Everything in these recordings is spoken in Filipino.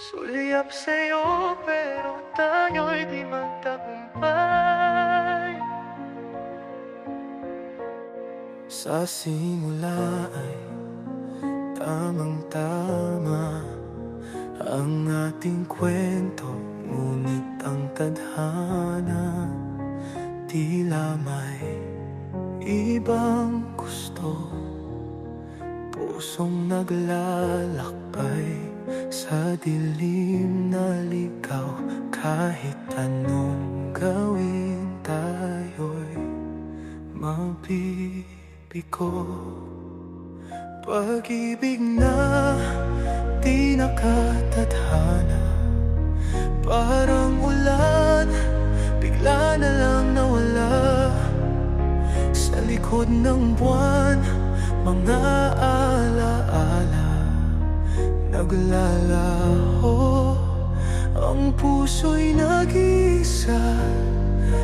Sulyap sa'yo pero tayo'y di magtagumpay Sa simula ay tamang-tama Ang ating kwento Ngunit ang tadhana Tila may ibang gusto. Pusong naglalakbay Sa dilim na ligaw Kahit anong gawin tayo'y Mabibigo Pag-ibig na di nakatadhana Parang ulan Bigla na lang nawala. Sa likod ng buwan Mga alaala Naglalaho Ang puso'y nag-isa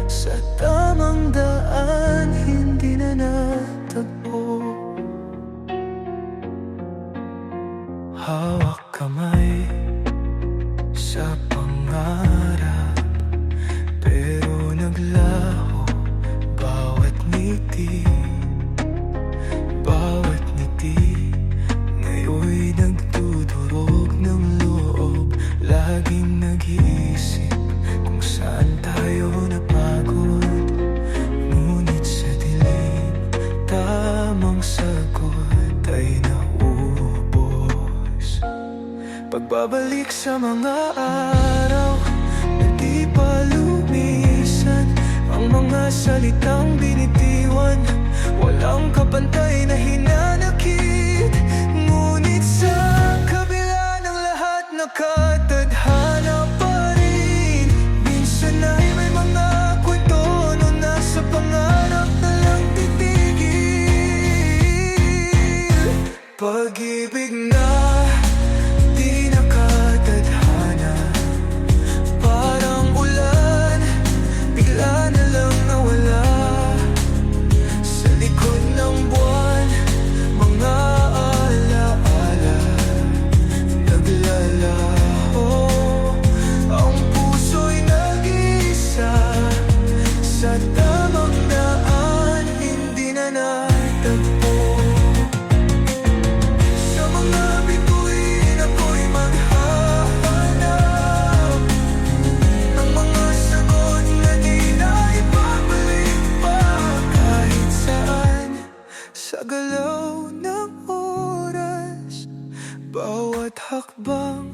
Sa tamang daan Hindi na natagpo. Hawak kamay sa pangarap Pagbabalik sa mga araw na di pa lumisan. Ang mga salitang binitiwan Walang kapantay na hinanakit Bawat hakbang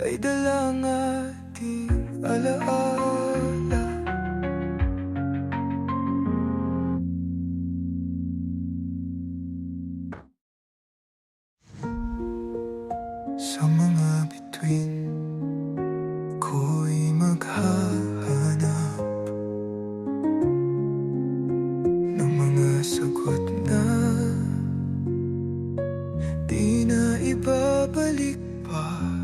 ay dalang ating alaala. Sa mga bituin ko'y maghahanap Ng mga sagot na Di na ibabalik pa